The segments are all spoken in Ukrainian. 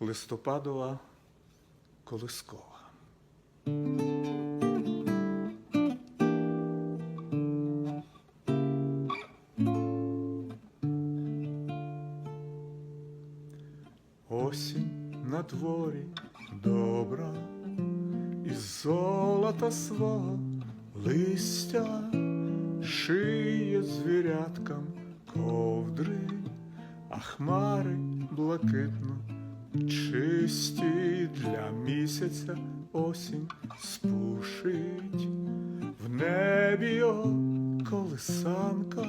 листопадова колискова. Осінь на дворі добра, із золота свого листя шиє звіряткам ковдри, а хмари блакитно чисті для місяця осінь спушить. В небі його колисанка,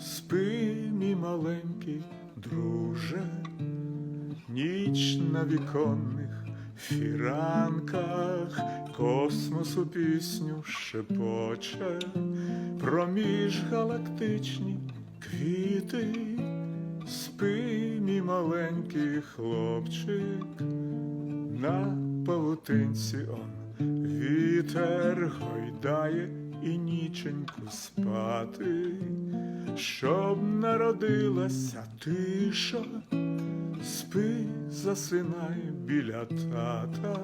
спи, мій маленький друже, ніч на віконних фіранках космосу пісню шепоче. Про міжгалактичні квіти. Спи, маленький хлопчик, на павутинці он. Вітер гойдає і ніченьку спати, щоб народилася тиша, спи, засинай біля тата,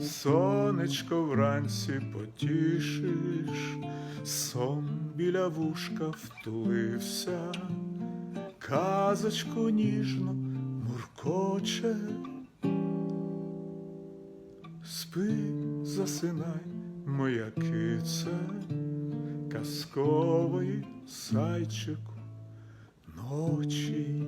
сонечко вранці потішиш, сон біля вушка втулився казочку ніжно муркоче. Спи, засинай, моя кице, казкової зайчику ночі.